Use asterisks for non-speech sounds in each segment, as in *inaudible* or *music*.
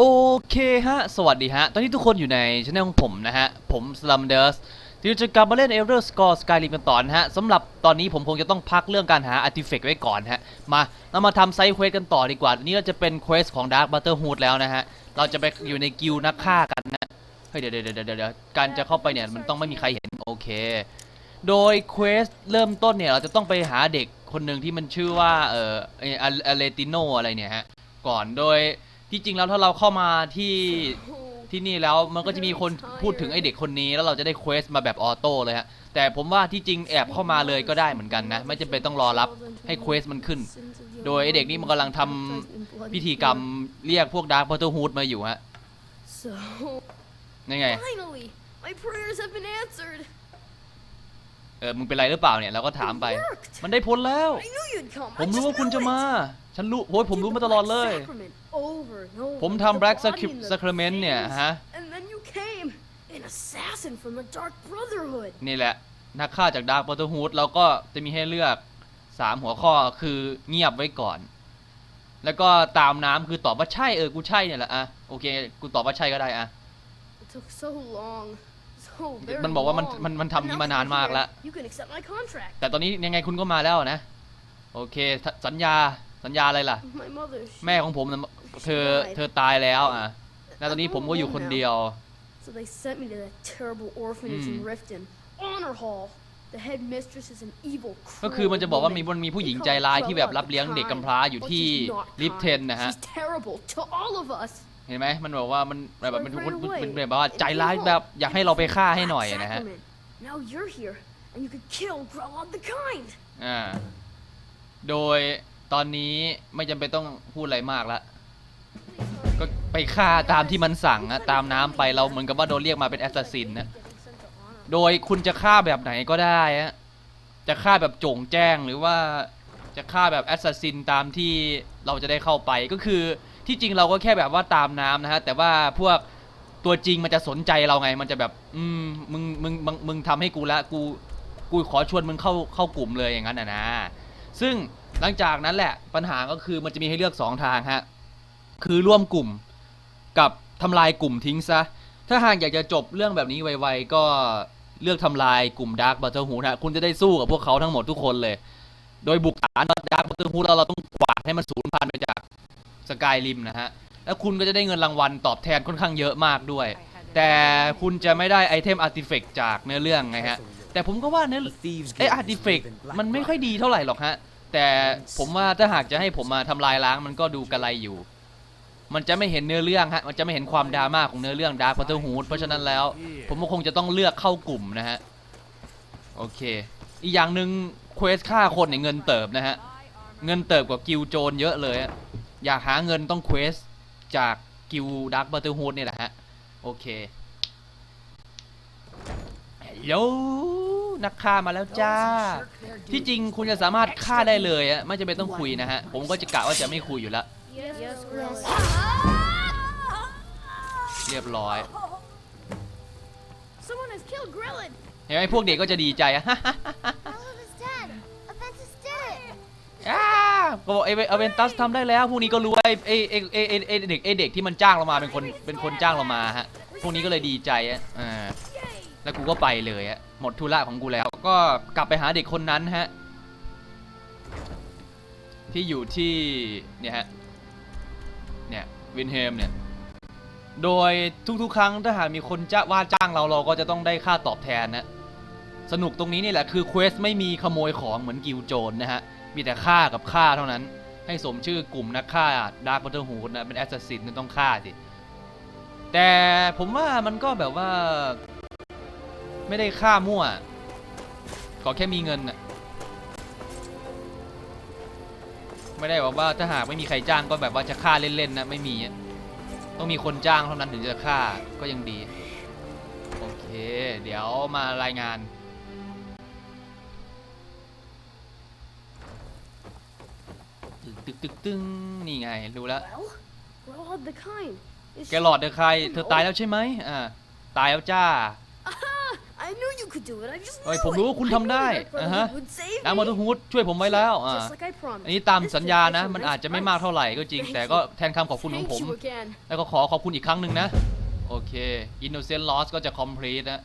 โอเคฮะ สวัสดีฮะ ตอนนี้ทุกคนอยู่ในช่องของผมนะฮะ ผม Slum d u s ที่จะกลับมาเล่น Elder Scrolls Skyrim กันต่อนะฮะสำหรับตอนนี้ผมคงจะต้องพักเรื่องการหา artifact ไว้ก่อนฮะ มาเรามาทำไซด์เควสกันต่อดีกว่า นี่เราจะเป็นเควสของ Dark Brotherhood แล้วนะฮะ เราจะไปอยู่ในกิลนักฆ่ากันนะ เฮ้ยเดี๋ยวเดี๋ยวเดี๋ยวเดี๋ยวการจะเข้าไปเนี่ยมันต้องไม่มีใครเห็นโอเค โดยเควสเริ่มต้นเนี่ยเราจะต้องไปหาเด็กคนหนึ่งที่มันชื่อว่าเอ่ออเลติโนอะไรเนี่ยฮะ ก่อนโดย ที่จริงแล้วถ้าเราเข้ามาที่ที่นี่แล้วมันก็จะมีคนพูดถึงไอเด็กคนนี้แล้วเราจะได้เควสมาแบบออโต้เลยฮะแต่ผมว่าที่จริงแอบเข้ามาเลยก็ได้เหมือนกันนะ ไม่จำเป็นต้องรอรับให้เควสมันขึ้น โดยไอเด็กนี่มันกำลังทำพิธีกรรมเรียกพวกดาร์ k พ o เ t อร์ฮูดมาอยู่ฮะ So นี่ไง finally, my prayers have been answered. เออมึงเป็นไรหรือเปล่าเนี่ยเราก็ถามไป It worked. มันได้ผลแล้ว I knew you'd come. ผม I รู้ just ว่าคุณ knew จะมา it. ฉันรู้โอ้ยผมรู้มาตลอดเลย Sacrament over and over. ผมทำ The Black body and the Sacrament เนี่ย face. ฮะ And then you came, an assassin from the Dark Brotherhood. นี่แหละ นักฆ่าจากดาร์ k พ o เ t อร์ฮูดเราก็จะมีให้เลือก 3 หัวข้อคือเงียบไว้ก่อน แล้วก็ตามน้ำคือตอบว่าใช่เออกูใช่เนี่ยแหละอะโอเค กูตอบว่าใช่ก็ได้อะ It took so long. So very มันบอกว่ามัน long. มันมันทำ But นี้ now มานาน that you're มากแล้ว here, You can accept my contract. แต่ตอนนี้ยังไงคุณก็มาแล้วนะ โอเคสสัญญาสัญญาอะไรล่ะ My mother. she- แม่ของผมน่ะเธอเธอตายแล้วอะแล้วตอนนี้ผมก็อยู่คนเดียว So they sent me to that terrible orphanage in Hmm. Riften. Honor Hall. The head mistress is an evil ก็คือมันจะบอกว่ามี woman. มันมีผู้หญิง They ใจ call ร้าย her ที่แบบ Cruella รับเลี้ยง the เด็ก kind. กำพร้าอยู่ But ที่ she's not ลิฟเทน kind. นะฮะ She's terrible to all of us. เห็นไหมมันบอกว่ามันแบบมัน So มัน right away, มันแบบว่าใจร้ายแบบอยากให้เราไปฆ่าให้หน่อยนะฮะ Sacrament. Now you're here, and you could kill Grelod the Kind. อ่าโดยตอนนี้ไม่จำเป็นต้องพูดอะไรมากละก็ไปฆ่าตามที่มันสั่งอะตามน้ำไปเราเหมือนกับว่าโดนเรียกมาเป็นแอสซัสซินนะโดยคุณจะฆ่าแบบไหนก็ได้อะจะฆ่าแบบโจ่งแจ้งหรือว่าจะฆ่าแบบแอสซัสซินตามที่เราจะได้เข้าไปก็คือ ที่จริงเราก็แค่แบบว่าตามน้ำนะฮะแต่ว่าพวกตัวจริงมันจะสนใจเราไง มันจะแบบ อืมมึงมึงมึงมึงทำให้กูละกูกูขอชวนมึงเข้าเข้ากลุ่มเลยอย่างนั้นนะนะซึ่งหลังจากนั้นแหละปัญหาก็คือมันจะมีให้เลือกสองทางฮะคือร่วมกลุ่มกับทำลายกลุ่มทิ้งซะ ถ้าหากอยากจะจบเรื่องแบบนี้ไวๆก็เลือกทำลายกลุ่มดาร์ k บัตเตอร์ฮูดฮะคุณจะได้สู้กับพวกเขาทั้งหมดทุกคนเลย โดยบุกฐานดาร์ k บัตเตอร์ฮูดแล้วเราต้องกวาดให้มันสูญพันธุ์ไปจาก สกายริมนะฮะ แล้วคุณก็จะได้เงินรางวัลตอบแทนค่อนข้างเยอะมากด้วย แต่คุณจะไม่ได้ไอเทมอาร์ติเฟกจากเนื้อเรื่องไงฮะ แต่ผมก็ว่าเนื้อไออาร์ติเฟกมันไม่ค่อยดีเท่าไหร่หรอกฮะ แต่ผมว่าถ้าหากจะให้ผมมาทำลายล้างมันก็ดูกระไรอยู่ มันจะไม่เห็นเนื้อเรื่องฮะ มันจะไม่เห็นความดราม่าของเนื้อเรื่องดาร์ k พ o เ t อร์ฮูดเพราะฉะนั้นแล้ว ผมก็คงจะต้องเลือกเข้ากลุ่มนะฮะ โอเค อีกอย่างหนึ่งเควสฆ่าคนเนี่ยเงินเติบนะฮะ เงินเติบกว่ากิลด์โจรเยอะเลยอะ อยากหาเงินต้องเควสจากกิลดาร์ k บัตเตอร์ฮูดนี่แหละฮะ โอเคฮัลโหลนักฆ่ามาแล้วจ้า ที่จริงคุณจะสามารถฆ่าได้เลยอะไม่จำเป็นต้องคุยนะฮะ ผมก็จะกะว่าจะไม่คุยอยู่แล้ว Yes, Grelod. เรียบร้อย Someone has killed Grelod. เห็นไหมพวกเด็กก็จะดีใจอะ ก็บอกเอเวอเวนตัสทำได้แล้วพวกนี้ก็รู้ว่าไอ้ไอ้ไอ้ไอ้ไอ้เด็กไอ้เด็กที่มันจ้างเรามาเป็นคนเป็นคนจ้างเรามาฮะพวกนี้ก็เลยดีใจอะอ่าแล้วกูก็ไปเลยอะหมดธุระของกูแล้วก็กลับไปหาเด็กคนนั้นฮะที่อยู่ที่เนี่ยฮะเนี่ยวินเฮมเนี่ยโดยทุกๆ ครั้งถ้าหากมีคนจะว่าจ้างเราเราก็จะต้องได้ค่าตอบแทนนะสนุกตรงนี้นี่แหละคือเควสไม่มีขโมยของเหมือนกิลโจนนะฮะ มีแต่ฆ่ากับฆ่าเท่านั้น ให้สมชื่อกลุ่มนักฆ่าดาร์ k บัตเตอร์ฮูดนะเป็นแอสซัสซินต้องฆ่าสิ แต่ผมว่ามันก็แบบว่า ไม่ได้ฆ่ามั่ว ขอแค่มีเงินนะไม่ได้แบบว่าถ้าหากไม่มีใครจ้างก็แบบว่าจะฆ่าเล่นๆนะไม่มี ต้องมีคนจ้างเท่านั้นถึงจะฆ่าก็ยังดี โอเค เดี๋ยวมารายงาน ตึกตึกตึงนี่ไงรู้แล้ว Well, Grelod the Kind. Is แกหลอดเดอะใคร เธอตายแล้วใช่ไหมอ่าตายแล้วจ้า I knew you could do it. I just เฮ้ยผมรู้ว่าคุณ I ทำได้ knew Dark อ่าฮะ Brotherhood would save ดักมาตู me. ฮูดช่วยผมไว้แล้วอ่า Just like I promised. อันนี้ตามสัญญานะ มันอาจจะไม่มากเท่าไหร่ก็จริง แต่ก็แทนคำขอบคุณของผม Thank you again. แล้วก็ขอขอบคุณอีกครั้งหนึ่งนะ โอเค Innocent Lost ก็จะ complete นะ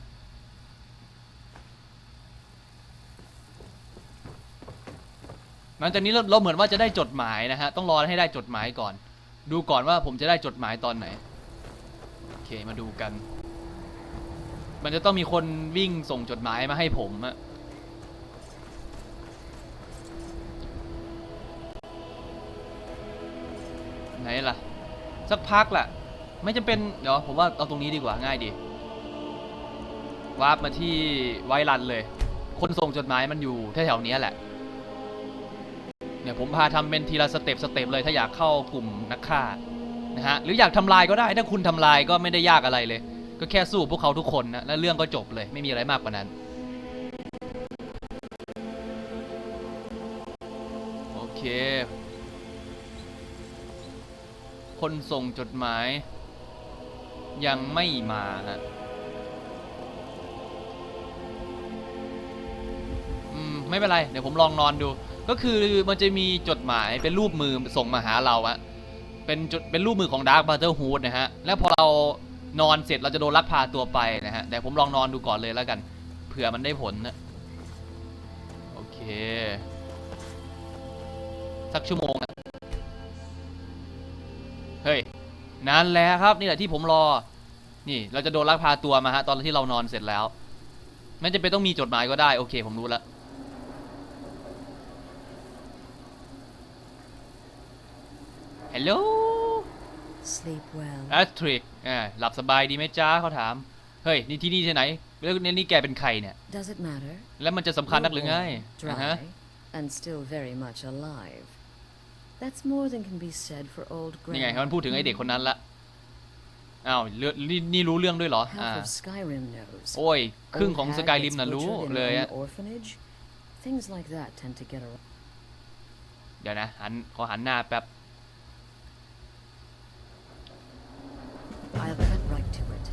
ลังจากนี้เราเราเหมือนว่าจะได้จดหมายนะฮะ ต้องรอให้ได้จดหมายก่อน ดูก่อนว่าผมจะได้จดหมายตอนไหน โอเค มาดูกัน มันจะต้องมีคนวิ่งส่งจดหมายมาให้ผมอะไหนล่ะ สักพักแหละไม่จำเป็น เดี๋ยวผมว่าเอาตรงนี้ดีกว่าง่ายดีวาร์ปมาที่ไวรันเลย คนส่งจดหมายมันอยู่แถวๆนี้แหละ เนี่ยผมพาทำเป็นทีละสเต็ปสเต็ปเลยถ้าอยากเข้ากลุ่มนักฆ่านะฮะหรืออยากทำลายก็ได้ถ้าคุณทำลายก็ไม่ได้ยากอะไรเลย ก็แค่สู้พวกเขาทุกคนนะแล้วเรื่องก็จบเลยไม่มีอะไรมากกว่านั้นโอเค คนส่งจดหมาย ยังไม่มาฮะอืมไม่เป็นไร เดี๋ยวผมลองนอนดู ก็คือมันจะมีจดหมายเป็นรูปมือส่งมาหาเราอะเป็นจดเป็นรูปมือของ Dark Brotherhood นะฮะ แล้วพอเรานอนเสร็จเราจะโดนลักพาตัวไปนะฮะ แต่ผมลองนอนดูก่อนเลยแล้วกัน เผื่อมันได้ผลนะโอเค สักชั่วโมงนะเฮ้ยนานแล้วครับนี่แหละที่ผมรอ นี่เราจะโดนลักพาตัวมาฮะตอนที่เรานอนเสร็จแล้วไม่จำเป็นต้องมีจดหมายก็ได้โอเค ผมรู้แล้ว ฮัลโหล Sleep well. แอสทริกอ่าหลับสบายดีไหมจ้าเขาถาม เฮ้ย นี่ที่นี่ที่ไหน แล้วนี่นี่แกเป็นใครเนี่ย Does it matter? แล้วมันจะสำคัญนักหรือไง You're อ่าฮะ dry and still very much alive. That's more than can be said for old นี่ไง Graham. มันพูดถึงไอเด็กคนนั้นละอ้าวเรื่องนี่นี่รู้เรื่องด้วยเหรออ่า Half of Skyrim knows. โอ้ย ครึ่ง Old ของ hag สกาย gets ริมน่ะรู้ butchered in เลย an อะ orphanage. Things like that tend to get around. เดี๋ยวนะหันขอหันหน้าแป๊บ I'll cut right to it.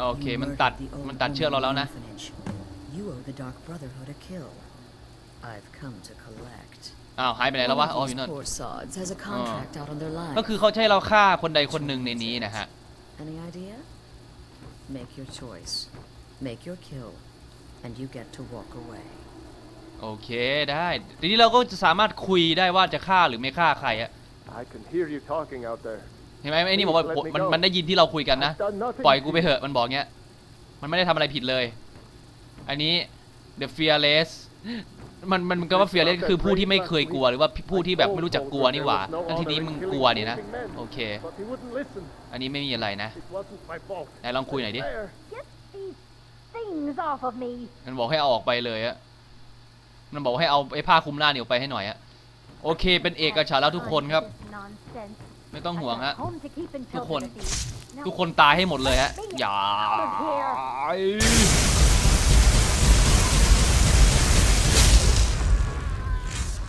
โอเค You มัน murdered ตัด the old มันตัดเชือกเรา woman แล้ว in the นะ orphanage. You owe the Dark Brotherhood a kill. I've come to collect. อ้าวหายไปไหนแล้ววะ One อ๋อ of อยู่ these นั่น poor sods has a contract out on their lives. ก็คือเขาจะให้เราฆ่าคนใดคนหนึ่งในนี้นะฮะ Any idea? Make your choice. Make your kill. And you get to walk away. โอเคได้ทีนี้เราก็จะสามารถคุยได้ว่าจะฆ่าหรือไม่ฆ่าใครอะ I can hear you talking out there. เห็นไหมไอ้นี่บอกว่า Let me มัน go. มันได้ยินที่เราคุยกันนะ I've done nothing ปล่อย to กูไป you. เถอะมันบอกเงี้ย มันไม่ได้ทำอะไรผิดเลย อันนี้ the fearless มันมันมันก็ว่า fearless ก็คือผู้ที่ไม่เคยกลัวหรือว่าผู้ที่แบบไม่รู้จักกลัวนี่หว่าแล้วทีนี้มึงกลัวนี่นะ โอเค But he wouldn't listen. อันนี้ไม่มีอะไรนะ It wasn't my fault. ไหนลองคุยหน่อยดิ There. Get these things off of me. มันบอกให้เอาออกไปเลยอะมันบอกให้เอาไอ้ผ้าคลุมหน้าเนี่ยออกไปให้หน่อยอะโอเค เป็นเอกฉันท์แล้วทุกคนครับ Nonsense. ไม่ต้องห่วง I've ฮะ got home to keep until ทุกคน the defeat. Now ทุกคนตายให้หมดเลยฮะ อย่า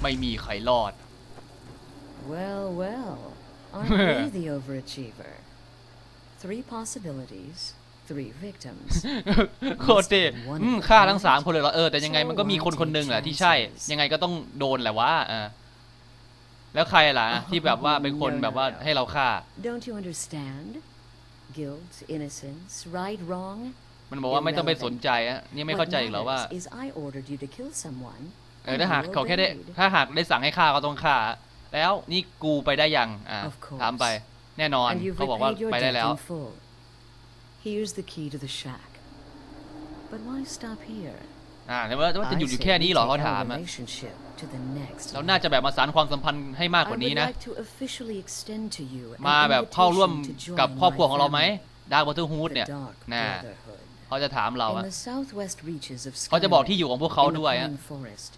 ไม่มีใครรอด Well, well. Aren't we the overachiever? Three possibilities, three victims. โคตรเท่อืมฆ่าทั้งสามคนเลยเหรอเออแต่ยังไงมันก็มีคนคนหนึ่งแหละที่ใช่ ยังไงก็ต้องโดนแหละวะอ่า แล้วใครล่ะที่แบบว่าเป็นคนแบบว่าให้เราฆ่า Don't you understand? Guilt, innocence, right, wrong. มันบอกว่าไม่ต้องไปสนใจอะนี่ไม่เข้าใจอีกเหรอว่า What matters is I ordered you to kill someone. เออถ้าหาก and you เขาแค่ได้ obeyed. ถ้าหากได้สั่งให้ฆ่าก็ต้องฆ่า แล้วนี่กูไปได้ยังอ่า Of course. ถามไปแน่นอน And you've เขาบอกว่า repaid your ไปได้ debt แล้ว in full. Here's the key to the shack. But why stop here? อ่าแต่ว่าแต่ว่าจะ I หยุดอยู่ say แค่นี้เหรอ we เขา take ถาม our อะ relationship to the next เราน่าจะแบบมาสานความสัมพันธ์ให้มากก I ว่า would นี้นะ like to officially extend to you an มาแบบเข้าร่วม invitation to join กับครอบครัวของเราไหม my ดาร์ b บ t เ e อร์ฮูด family, เนี่ย the Dark น่า Brotherhood. เขาจะถามเรา In อะ the southwest reaches of เขาจะบอกที่ Skyrim, อยู่ของพวกเขา in the ด้วยอะ Pine Forest,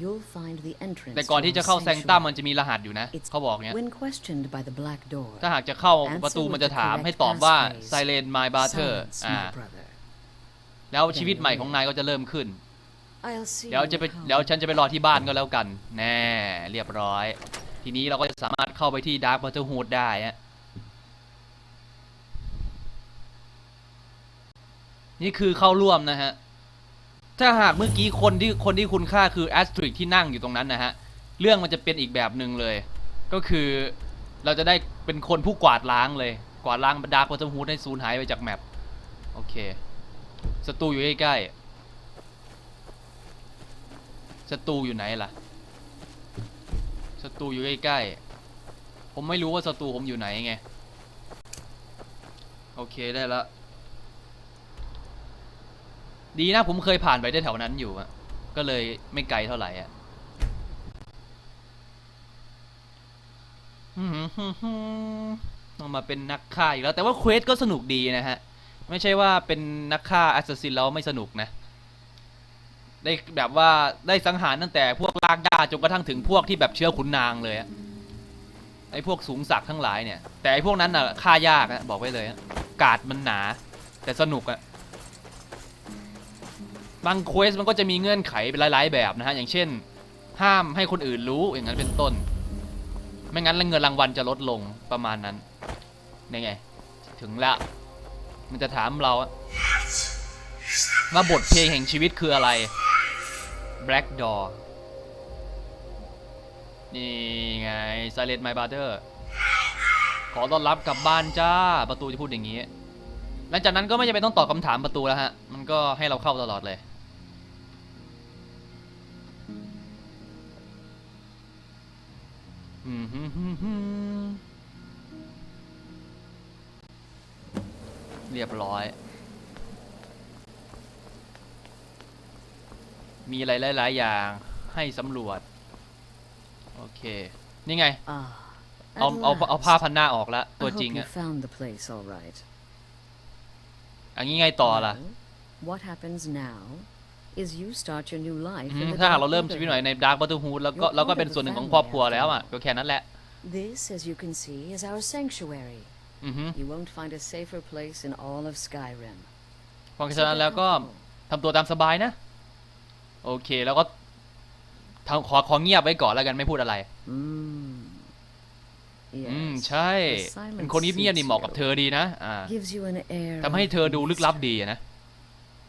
you'll find the entrance แต่ก่อนที่จะเข้า to our แซงตั้ม sanctuary. มันจะมีรหัสอยู่นะ It's เขาบอกเนี้ย When questioned by the Black Door, ถ้าหากจะเข้าประตูมันจะถามให้ตอบว่า Silent My Brother silence อ่า my brother. แล้วชีวิตใหม่ของนายก็จะเริ่มขึ้น I'll see เดี๋ยว you จะไป at home. เดี๋ยวฉันจะไปรอที่บ้านก็แล้วกัน แน่ เรียบร้อย ทีนี้เราก็จะสามารถเข้าไปที่ดาร์ b บ t เ e อร์ฮูดได้ฮะนี่คือเข้าร่วมนะฮะ ถ้าหากเมื่อกี้คนที่คนที่คุณค่าคือแอสตริกที่นั่งอยู่ตรงนั้นนะฮะ เรื่องมันจะเป็นอีกแบบหนึ่งเลย ก็คือเราจะได้เป็นคนผู้กวาดล้างเลย กวาดล้างบรรดาคนสมฮูดให้สูญหายไปจากแมป โอเคศัตรูอยู่ใกล้ๆ ศัตรูอยู่ไหนล่ะศัตรูอยู่ใกล้ๆ ผมไม่รู้ว่าศัตรูผมอยู่ไหนไง โอเคได้ล้วดีนะผมเคยผ่านไปได้แถวนั้นอยู่อะก็เลยไม่ไกลเท่าไหร่อะต้องมาเป็นนักฆ่าอีกแล้ว แต่ว่าเควสก็สนุกดีนะฮะ ไม่ใช่ว่าเป็นนักฆ่าแอสซัสซินแล้วไม่สนุกนะ ได้แบบว่าได้สังหารตั้งแต่พวกลากญาจนกระทั่งถึงพวกที่แบบเชื้อขุนนางเลยอะไอ้พวกสูงศักดิ์ทั้งหลายเนี่ย แต่ไอ้พวกนั้นน่ะฆ่ายากอะบอกไว้เลยอะกาดมันหนา แต่สนุกอะบางเควสมันก็จะมีเงื่อนไขเป็นหลายๆแบบนะฮะ อย่างเช่น ห้ามให้คนอื่นรู้อย่างนั้นเป็นต้น ไม่งั้นเงินรางวัลจะลดลงประมาณนั้นนี่ไง ถึงละ มันจะถามเราว่าบทเพลงแห่งชีวิตคืออะไร Black Door นี่ไง Silent My Brother ขอต้อนรับกลับบ้านจ้า ประตูจะพูดอย่างนี้ หลังจากนั้นก็ไม่จำเป็นต้องตอบคำถามประตูแล้วฮะ มันก็ให้เราเข้าตลอดเลย อืมฮึฮึฮึเรียบร้อย มีอะไรหลาย ๆ อย่างให้สำรวจ โอเค นี่ไง Ah. เอา at เอาเอาผ้า last. พันหน้าออกแล้ว I ตัว hope จริง you อะ found the place all right. อันนี้ไงต่อล่ะ Well, what happens now is you start your new life อื in ม the ถ้าหาก Dark เราเริ่มชีวิตใหม่ใน Brotherhood. Dark Brotherhood แล้วก็เราก็เป็นส่วนหนึ่งของครอบครัวแล้วอะก็แค่นั้นแหละ This, as you can see, is our sanctuary. อือฮึ You won't find a safer place in all of Skyrim. เพราะ So ฉะนั้น get แล้วก็ comfortable. ทำตัวตามสบายนะ โอเค แล้วก็ทำขอขอเงียบไว้ก่อนแล้วกันไม่พูดอะไร Mm. อืม Yes. ใช่ The silence เป็นคนเงียบๆนี่เหมาะกับเธอดีนะอ่า Gives you an air ทำให้ of เธอดูลึกลับ mystery. ดีอะนะ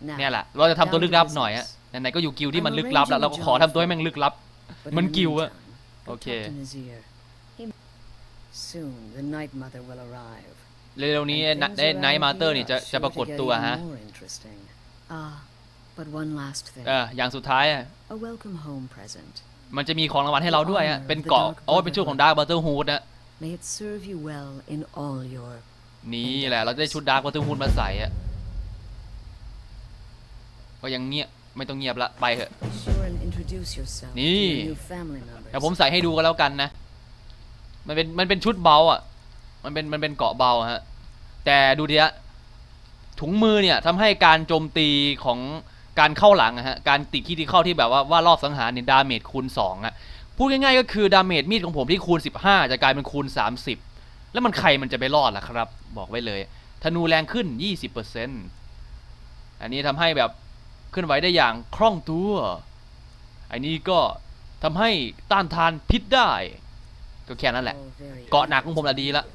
Now, เนี่ยแหละ เราจะทำตัวลึกลับหน่อยอะไหนๆก็อยู่กิลด์ที่มันลึกลับแล้วเราก็ขอทำตัวให้แม่งลึกลับ but มัน in the กิวอะ meantime, go Okay. talk in his ear. He- Soon the Night Mother will arrive. เร็วๆนี้ and ไอ้ things ไนท์ around มาเตอร์ here นี่จะ are จะ sure ปรากฏ to get ตัว even ฮะ more interesting. Ah, but one last thing. เอออย่างสุดท้ายอะ A welcome home present. มันจะมีของรางวัลให้เราด้วยอะเป็นเกาะโอ้เป็นชุดของ Dark Brotherhood นะ May it serve you well in all your นี่แหละ เราจะได้ชุด Dark Brotherhood มาใส่อะก็ยังเงียบไม่ต้องเงียบละไปเถอะ Be sure and introduce yourself to Nee. your new family members. เดี๋ยวผมใส่ให้ดูก็แล้วกันนะ มันเป็นมันเป็นชุดเบาอะ มันเป็นมันเป็นเกราะเบาฮะ แต่ดูดิฮะถุงมือเนี่ยทำให้การโจมตีของ การเข้าหลังอะฮะการติดที่ที่เข้าที่แบบว่าว่ารอบสังหารเนี่ยดาเมจคูณ2อะพูดง่ายๆก็คือดาเมจมีดของผมที่คูณ 15 จะกลายเป็นคูณ 30 แล้วมันใครมันจะไปรอดล่ะครับ บอกไว้เลยธนูแรงขึ้น 20%อันนี้ทำให้แบบเคลื่อนไหวได้อย่างคล่องตัว อันนี้ก็ทำให้ต้านทานพิษได้ ก็แค่นั้นแหละ Oh, very เกาะหนักของผมละดีละ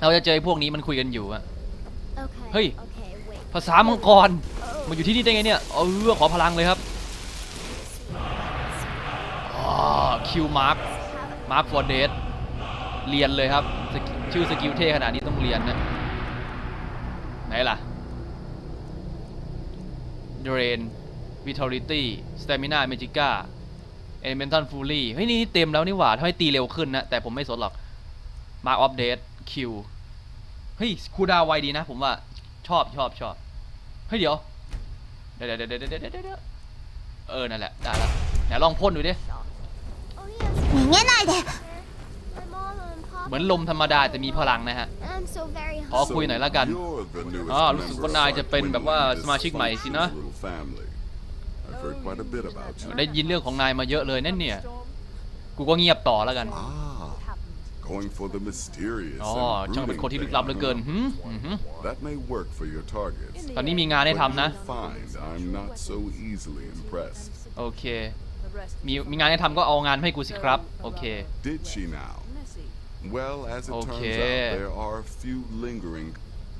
เราจะเจอไอ้พวกนี้มันคุยกันอยู่อะ Okay. Hey. Okay, wait. ภาษามังกร มาอยู่ที่นี่ได้ไงเนี่ยเออขอพลังเลยครับคิวมาร์คมาร์คฟอร์เดสเรียนเลยครับ ชื่อสกิลเท่ขนาดนี้ต้องเรียนนะ ไหนล่ะ Drain Vitality Stamina Magica Elemental Fury เฮ้ย นี่เต็มแล้วนี่หว่าทำให้ตีเร็วขึ้นนะ แต่ผมไม่สนหรอก Mark of Death Q เฮ้ยคูดาไวดีนะ ผมว่าชอบชอบชอบเฮ้ยเดี๋ยว เดี๋ยวเดี๋ยวเดี๋ยวเดี๋ยวเดี๋ยวเดี๋ยวเออ นั่นแหละ ได้แล้วไหนลองพ่นดูดิ Oh yes. 逃げないで My mom and papa. เหมือนลมธรรมดาแต่มีพลังนะฮะ And I'm so very ขอ hungry. คุยหน่อยละกัน You're the newest อ่ารู้สึกว่า member นาย of จะ our เป็นแบบว่า dwindling สมาชิกใหม่สินะ dysfunctional little family. I've heard quite a bit about you. ได้ยินเรื่องของนายมาเยอะเลยนั่นเนี่ย กูก็เงียบต่อแล้วกัน Ah, going for the mysterious อ๋อ and ช่างเป็น brooding คนที่ลึก thing, ลับเหลือเกิน huh? หืมอือหือ That may work for your targets. ตอนนี้มีงานให้ But ทำนะ you'll find I'm not so easily impressed. โอเค มีมีงานให้ทำก็เอางานมาให้กูสิครับ โอเค Did she now? Well, as it turns Okay. out, there are a few lingering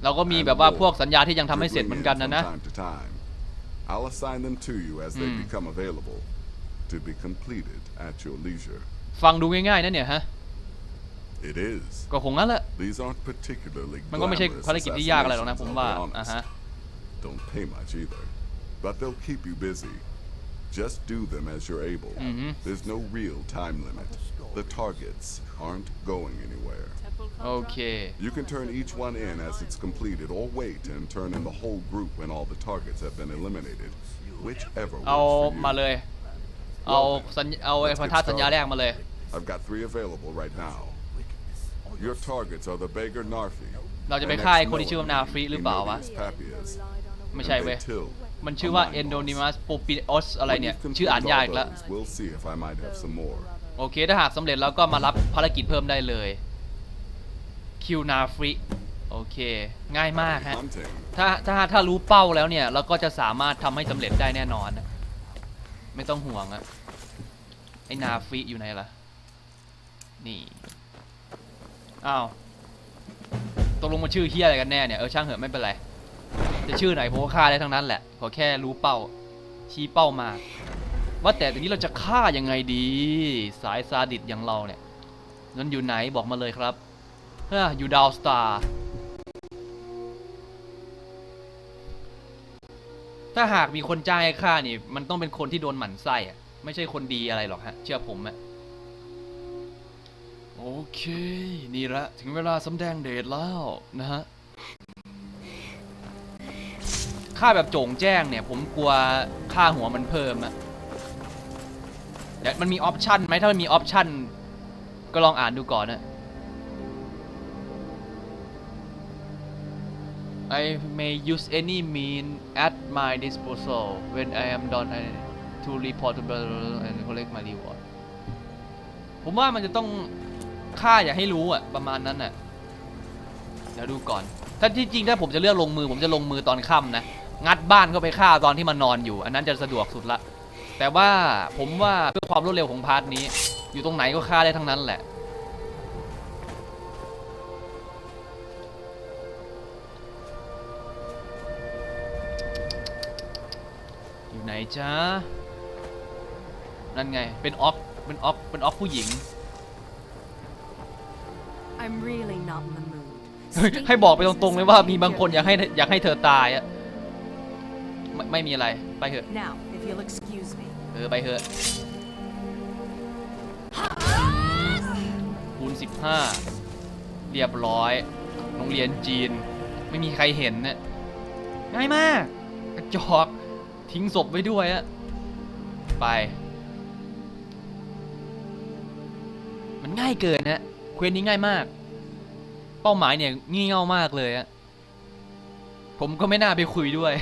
เราก็มีแบบว่าพวกสัญญาที่ยังทำไม่เสร็จเหมือนกันนะนะ from time to time. I'll assign them to you as they Hmm. become available, to be completed at your leisure. ฟังดูง่ายๆนะเนี่ยฮะ It is. ก็คงงั้นแหละ These aren't particularly มันก็ไม่ใช่ glamorous ภารกิจที่ยากอะไรหรอกนะ ผมว่า assassinations, อ่ะ I'll be ฮะ honest. Don't pay much either. But they'll keep you busy. Just do them as you're able. Mm-hmm. There's no real time limit. The targets aren't going anywhere. โอเค You can turn each one in as it's completed, or wait and turn in the whole group when all the targets have been eliminated. Whichever เอา works for มา you. เลย เอาสัญเอาไอ้พันธสัญญาแรกมาเลย I've got three available right now. Your targets are the beggar Narfi. เราจะไป an ฆ่าไอ้คนที่ชื่อว่า ex-Noah, Narfi หรือเปล่าวะ Enodius Papias, ไม่ and ใช่เว้ย Betil, มันชื่อว่า a mind Endonymus Popios อะไร When เนี่ย you've ชื่ออ่าน completed ยาก all อีกแล้ว those, We'll see if I might have some more. โอเค ถ้าหากสำเร็จแล้วก็มารับภารกิจเพิ่มได้เลย คิวนาฟริโอเค ง่ายมากฮะ Hunting. ถ้าถ้าถ้ารู้เป้าแล้วเนี่ย เราก็จะสามารถทำให้สำเร็จได้แน่นอนนะไม่ต้องห่วงอะไอ้นาฟริอยู่ไหนล่ะ นี่ อ้าวตกลงมันชื่อเฮียอะไรกันแน่เนี่ย เออช่างเหอะไม่เป็นไร จะชื่อไหนผมก็ฆ่าได้ทั้งนั้นแหละ ขอแค่รู้เป้า ชี้เป้ามา ว่าแต่ทีนี้เราจะฆ่ายังไงดี สายซาดิสอย่างเราเนี่ยนั่นอยู่ไหนบอกมาเลยครับฮ้อยู่ดาวสตาร์ถ้าหากมีคนจ้างให้ฆ่านี่ มันต้องเป็นคนที่โดนหมั่นไส้อะไม่ใช่คนดีอะไรหรอกฮะ เชื่อผมอะ เค นี่ละถึงเวลาสำแดงเดชแล้วนะฮะฆ่าแบบโจ่งแจ้งเนี่ย ผมกลัวค่าหัวมันเพิ่มอะเดี๋ยวมันมีออปชันไหมถ้ามันมีออปชันก็ลองอ่านดูก่อนนะ I may use any mean at my disposal when I am done I- to report to and collect my reward ผมว่ามันจะต้อง ฆ่าอย่าให้รู้อะประมาณนั้นน่ะเดี๋ยวดูก่อน ถ้าที่จริงถ้าผมจะเลือกลงมือ ผมจะลงมือตอนค่ำนะงัดบ้านเข้าไปฆ่าตอนที่มันนอนอยู่ อันนั้นจะสะดวกสุดละ แต่ว่าผมว่าเพื่อความรวดเร็วของพาร์ทนี้ อยู่ตรงไหนก็ฆ่าได้ทั้งนั้นแหละอยู่ไหนจ้านั่นไง เป็นออก เป็นออก เป็นออกผู้หญิง I'm really not in the mood. ให้บอกไปตรงๆเลยว่ามีบางคนอยากให้อยากให้เธอตายอะไม่ไม่มีอะไรไปเถอะ Now, if you'll excuse me. เออไปเถอะคูณ15 เรียบร้อย โรงเรียนจีน ไม่มีใครเห็นนะง่ายมาก กระจอก ทิ้งศพไว้ด้วยอะไป มันง่ายเกินนะ เควสนี้ง่ายมาก เป้าหมายเนี่ยงี่เง่ามากเลยอะผมก็ไม่น่าไปคุยด้วย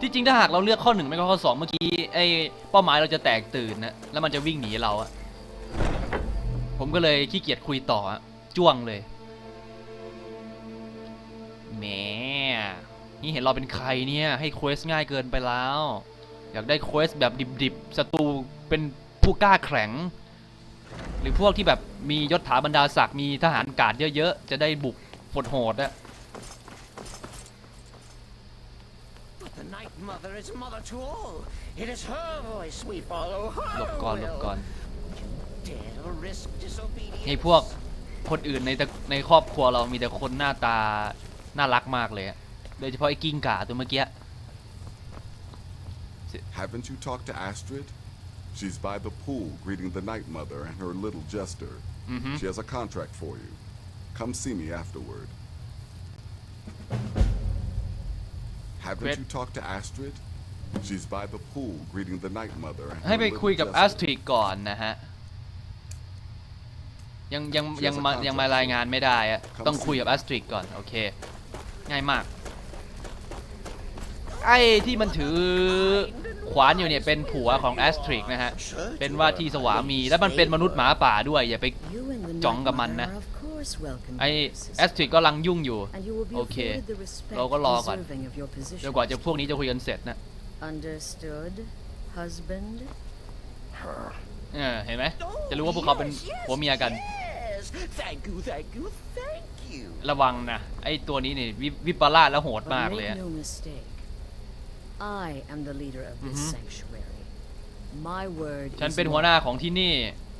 ที่จริงถ้าหากเราเลือกข้อหนึ่งไม่ก็ข้อสองเมื่อกี้ไอ้เป้าหมายเราจะแตกตื่นนะแล้วมันจะวิ่งหนีเราอะผมก็เลยขี้เกียจคุยต่อจ้วงเลยแหมนี่เห็นเราเป็นใครเนี่ยให้เควสง่ายเกินไปแล้ว อยากได้เควสแบบดิบๆศัตรูเป็นผู้กล้าแข็ง หรือพวกที่แบบมียศถาบรรดาศักดิ์มีทหารกาดเยอะๆ จะได้บุกโหดๆอะ The Night Mother is mother to all. It is her voice we follow. หลบก่อนหลบก่อน Dare risk disobedience. ไอ้พวกคนอื่นในตระในครอบครัวเรามีแต่คนหน้าตาน่ารักมากเลยอะโดยเฉพาะไอ้กิ้งก่าตัวเมื่อกี้ Haven't you talked to Astrid? She's by the pool greeting the Night Mother and her little jester. Mhm. She has a contract for you. Come see me afterward. Haven't Quit. you talked to Astrid? She's by the pool greeting the Night Mother and ให้ her ไป little คุยกับ jester. แอสตริดก่อนนะฮะ ยังยังยังมายังมารายงานไม่ได้อะต้องคุยกับแอสตริดก่อน โอเค ง่ายมาก ไอ้ที่มันถือ ขวานอยู่เนี่ยเป็นผัวของแอสตริกนะฮะ เป็นว่าที่สวามี แล้วมันเป็นมนุษย์หมาป่าด้วย อย่าไป You and the Chong Night ka man Mother na. are of course welcome ไอ้ to this แอสตริกก็ลังยุ่งอยู่ and you will be Okay. afforded the respect เราก็รอก่อน deserving of your จนกว่าจะ position. พวกนี้จะคุยกันเสร็จนะ Understood, husband? เออเห็นไหม จะรู้ว่าพวกเขาเป็นผัวเมียกัน Yes. Thank you, thank you, thank you. ระวังนะ ไอ้ตัวนี้นี่วิวิปลาสแล้วโหด But มากเลย make อะ no mistake. I am the leader of this sanctuary. My word ฉัน is เป็นหัวหน้าของที่นี่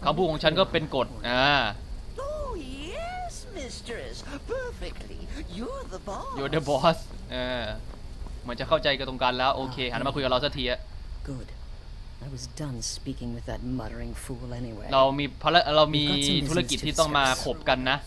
คำพูดของฉันก็เป็นกฎอ่า Oh, yes, mistress. Perfectly. You're the boss. you're the boss เออเหมันจะเข้าใจกันตรงกันแล้ว โอเค หันมาคุยกับเราสักทีอะ good. I was done speaking with that muttering fool anyway. เรามีภาระเรามี We've got some business ธุรกิจที่ต้องมา to discuss. ขบกันนะ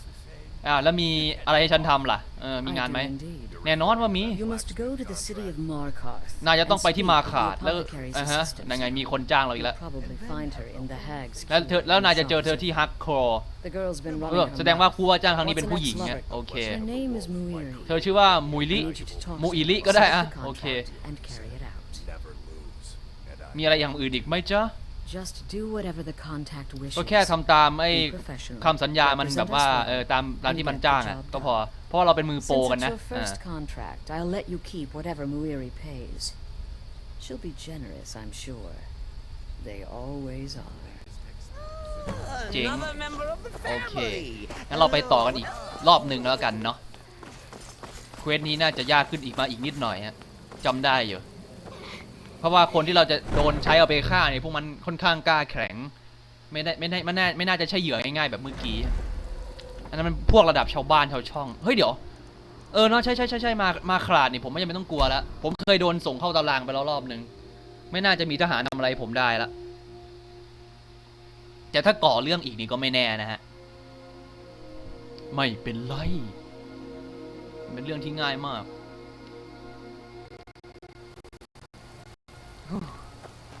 อ่าแล้วมีอะไรให้ฉันทำล่ะเออมี I งานไหม do indeed. แน่นอนว่ามี You must go to the city of Markarth. นายจะต้องไป and ที่ speak มา with the ขาดแล้ว apothecary's อ่าฮะ assistant. นั่นไงมีคนจ้างเราอีก You'll แล้ว probably find her in the Hag's แล้วเธอ keep แล้ว in นายจะเจอเธอ Salisbury. ที่ฮักครอ The girl's been เออ running her แสดงว่า mouth. ผู้ว่าจ้างครั้งนี้ What's เป็นผู้ an หญิงเนี่ย ex-lover? โอเค Her name is Muiri. เธอชื่อว่ามุย I ลิ need you to talk มู to อิ her, ลิก็ได้ sign อะ the โอเค contract, and carry it out. Never lose. And I มีอะไรอย่างอื่นอีกไหมจ๊ะ Just do whatever the contact wishes. ก็แค่ทำตามไอ้ Be professional. คำสัญญามันแบบว่า Represent us well. เออตามตามที่ And มัน get the จ้างอะ job ก็พอ done. เพราะว่าเราเป็นมือโปร Since กัน it's นะ your อ่า first contract, I'll let you keep whatever Muiri pays. She'll be generous, I'm sure. They always are. Jing. Another member of the โอเค family. งั้นเราไปต่อกันอีกรอบหนึ่งแล้วกันเนาะ เควสนี้น่าจะยากขึ้นอีกมาอีกนิดหน่อยฮะจำได้อยู่ เพราะว่าคนที่เราจะโดนใช้เอาไปฆ่าเนี่ยพวกมันค่อนข้างกล้าแข็ง ไม่ได้ไม่ได้ไม่น่าไม่น่าจะใช่เหยื่อง่ายๆแบบเมื่อกี้ อันนั้นมันพวกระดับชาวบ้านชาวช่อง เฮ้ยเดี๋ยว เออเนาะใช่ใช่ใช่ใช่มามาขลาดนี่ผมไม่จำเป็นต้องกลัวแล้ว ผมเคยโดนส่งเข้าตารางไปแล้วรอบหนึ่งไม่น่าจะมีทหารทำอะไรผมได้ละแต่ถ้าก่อเรื่องอีกนี่ก็ไม่แน่นะฮะ ไม่เป็นไร เป็นเรื่องที่ง่ายมาก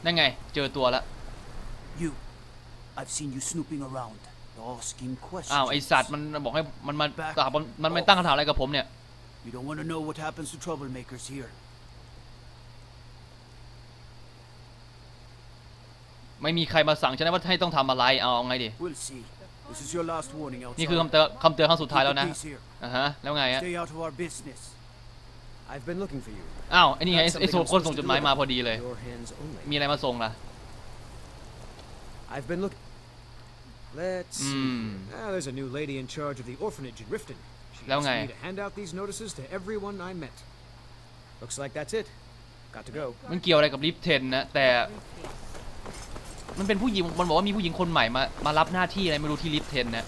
นั่นไง เจอตัวแล้ว You. I've seen you snooping around, asking questions. อ้าวไอสัตว์มันบอกให้มันมาถามมันไม่ตั้งคำถามอะไรกับผมเนี่ย You don't want to know what happens to troublemakers here. ไม่มีใครมาสั่งฉันนะว่าให้ต้องทำอะไรเอาไงดิ We'll see. This is your last warning, นี่คือคำ outsider. เตือนคำเตือนครั้งสุดท้าย Keep แล้ว the นะ peace here. อะฮะแล้วไงอะ Stay out of our business. I've been looking for you. อ้าวไอ้นี่ไงไอ้ Got ไอ้ something โซคน I'm ส่ง supposed จ to ด do หมายมา about พอดีเลย Your hands only. มีอะไรมาส่งล่ะ I've been looking. Let's see. Hmm. Ah, there's a new lady in charge of the orphanage in Riften. She Lao asked me ngay. to hand out these notices to everyone I met. Looks like that's it. Got to go. มันเกี่ยวอะไรกับลิฟเทนนะแต่ มันเป็นผู้หญิงมันบอกว่ามีผู้หญิงคนใหม่มามารับหน้าที่อะไรไม่รู้ที่ลิฟเทนนะ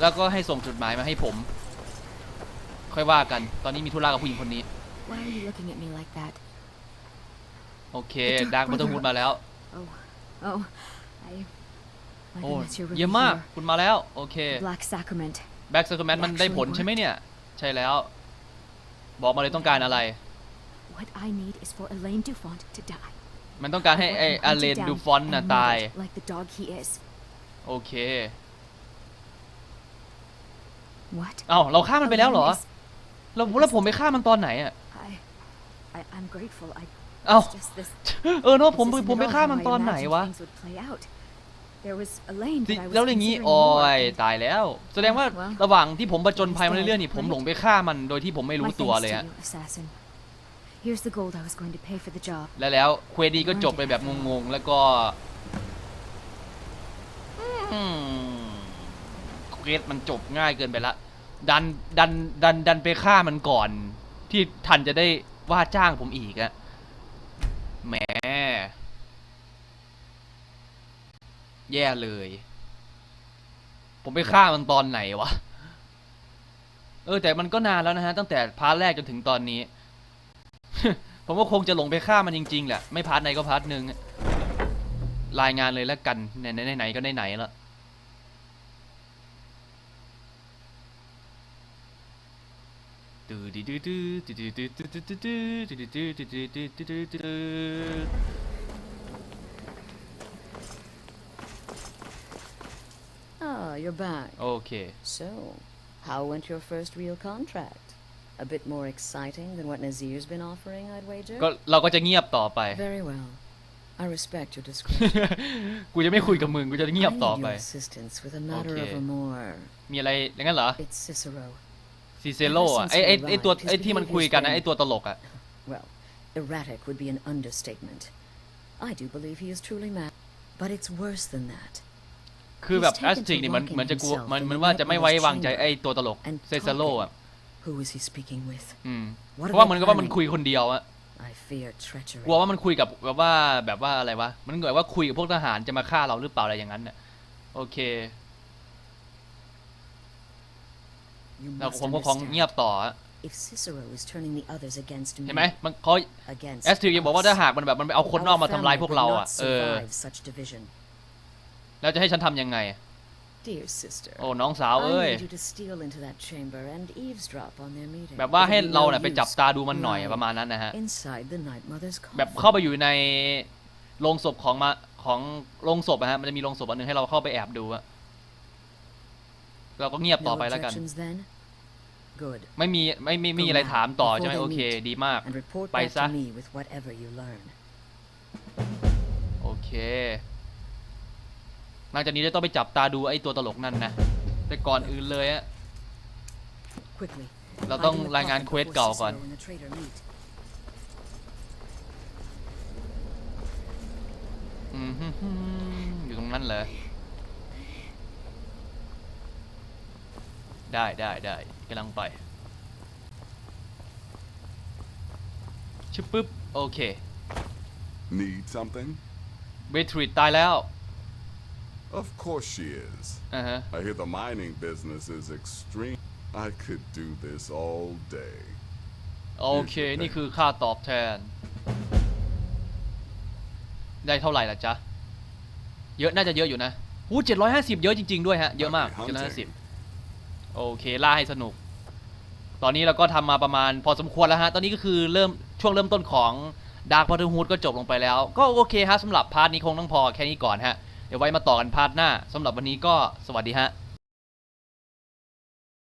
แล้วก็ให้ส่งจดหมายมาให้ผม ค่อยว่ากัน ตอนนี้มีธุระกับผู้หญิงคนนี้ Why are you looking at me like that? โอเคดาร์กบัตเตอร์ฮูดมาแล้ว Oh, oh, I. My โอ้ goodness, you're really เยี่ยมมาก here. คุณมาแล้ว โอเค The Black Sacrament. แบ็กซ์คอมแมนมันได้ผลใช่ไหมเนี่ย ใช่แล้ว บอกมาเลยต้องการอะไร What I need is for Elaine Dufont to die. มันต้องการให้ I ไอ want him อา hunted เลน down ดูฟอนต์น่ะ and ตาย murdered Like the dog he is. โอเค What? เอ้าเราฆ่ามันไปแล้วเหรอ Elaine is- แล้วแล้วผมไปฆ่ามันตอนไหนอะ I, I, I'm grateful. I. เอ้า It's just this. เออเนาะผม this isn't ผมไป at all ฆ่า how มัน I ตอนไหน imagined วะ things would play out. There was Elaine, สิ but I was แล้วอย่างนี้ considering โอ้ more ย and- ตายแล้ว แสดงว่า Well, ระหว่างที่ผมประจนภัยมา he's เรื่อยๆนี่ dead, ผม right? หลงไปฆ่ามันโดยที่ผมไม่รู้ My ตัว thanks เลย to อะ you, assassin. Here's the gold I was going to pay for the job. แล้วแล้วเควสดีก็จบไปแบบงงๆ แล้วก็อืมเควสมันจบง่ายเกินไปละ ดันดันดันดันไปฆ่ามันก่อน ที่ทันจะได้ ว่าจ้างผมอีกอะแหม แย่เลย ผมไปฆ่ามันตอนไหนวะ เออ แต่มันก็นานแล้วนะฮะ ตั้งแต่พาร์ทแรกจนถึงตอนนี้ ผมก็คงจะหลงไปฆ่ามันจริงๆแหละ ไม่พาร์ทไหนก็พาร์ทหนึ่งรายงานเลยแล้วกันไหนๆไหนก็ไหนๆละ Ah, you're back. โอเค So, how went your first real contract? A bit more exciting than what Nazir's been offering, I'd wager? ก็เราก็จะเงียบต่อไป Very well. I respect your *laughs* discretion. กูจะไม่คุยกับมึง กูจะเงียบ I ต่อ need ไป your assistance with a matter Okay. of a more. มีอะไรอย่างนั้นเหรอ It's Cicero. ซีเซโร่อะไอไอไอตัวไอที่มันคุยกันนะไอตัวตลกอะ Well, erratic would be an understatement. I do believe he is truly mad, but it's worse than that. คือแบบ He's แอ taken สติก to นี่มัน locking เหมือนจะกลัว himself มัน in มัน the ว่าจะไม่ไว้ Netherlands วางใจ chamber ไอตัวตลก and เซซาโร่อะ Who is he speaking with? อืม What เพ are ราะว่า they เหมือนกับว่ามัน planning? คุยคนเดียวอะ I fear treachery. กลัวว่ามันคุยกับแบบว่าแบบว่าอะไรวะ มันเหมือนว่าคุยกับพวกทหารจะมาฆ่าเราหรือเปล่าอะไรอย่างนั้นน่ะ โอเค You เรา must ผมก็ของ understand. เงียบต่อฮะ If Cicero is turning the others against me, เห็นไหมมันเขา against แอสติยังบอกว่าถ้าหากมันแบบมันไปเอาคนนอกมาทำร้ายพวกเราอะ Our เอ family อ would not survive such division. แล้วจะให้ฉันทำยังไง Dear sister, โอ้น้องสาวเอ้ย I need you to steal into that chamber and eavesdrop on their meeting. แบบว่าให้ It'll be เรา no เนี่ยไปจับ use ตาดูมันหน่อย lying ประมาณนั้นนะฮะ Inside the Night Mother's แบบ coffin. เข้าไปอยู่ในโรงศพของมาของโรงศพอะฮะมันจะมีโรงศพอันหนึงให้เราเข้าไปแอบดูอะ เราก็เงียบต่อ No ไปแล้วกัน objections then? Good. ไม่มีไม่ไม่ไม่มีอะไรถามต่อใช่ไหมโอเค ดีมาก And report Bye, back sir. to me with whatever you learn. โอเคหลังจากนี้จะต้องไปจับตาดูไอ้ตัวตลกนั่นนะ แต่ก่อนอื่นเลยอะ Quickly. เราต้อง hide in the รายงาน coffin เควส before เก่าก่อน Cicero and the traitor meet. อืมฮึ่มๆอยู่ตรงนั้นเลย ได้ได้ได้กำลังไปชึบปึ๊บโอเค Need something? เบทริดตายแล้ว Of course she is. อ่าฮะ I hear the mining business is extreme. I could do this all day. โอเค นี่คือค่าตอบแทน ได้เท่าไหร่ล่ะจ๊ะ เยอะน่าจะเยอะอยู่นะหูเจ็ดร้อยห้าสิบเยอะจริง ๆ ด้วยฮะ เยอะมาก Happy เจ็ดร้อยห้าสิบ hunting. โอเคล่าให้สนุก ตอนนี้เราก็ทำมาประมาณพอสมควรแล้วฮะ ตอนนี้ก็คือเริ่มช่วงเริ่มต้นของ Dark p o t t e r h o o d ก็จบลงไปแล้ว ก็โอเคฮะสำหรับพาร์ทนี้คงต้องพอแค่นี้ก่อนฮะ เดี๋ยวไว้มาต่อกันพาร์ทหน้าสำหรับวันนี้ก็สวัสดีฮะ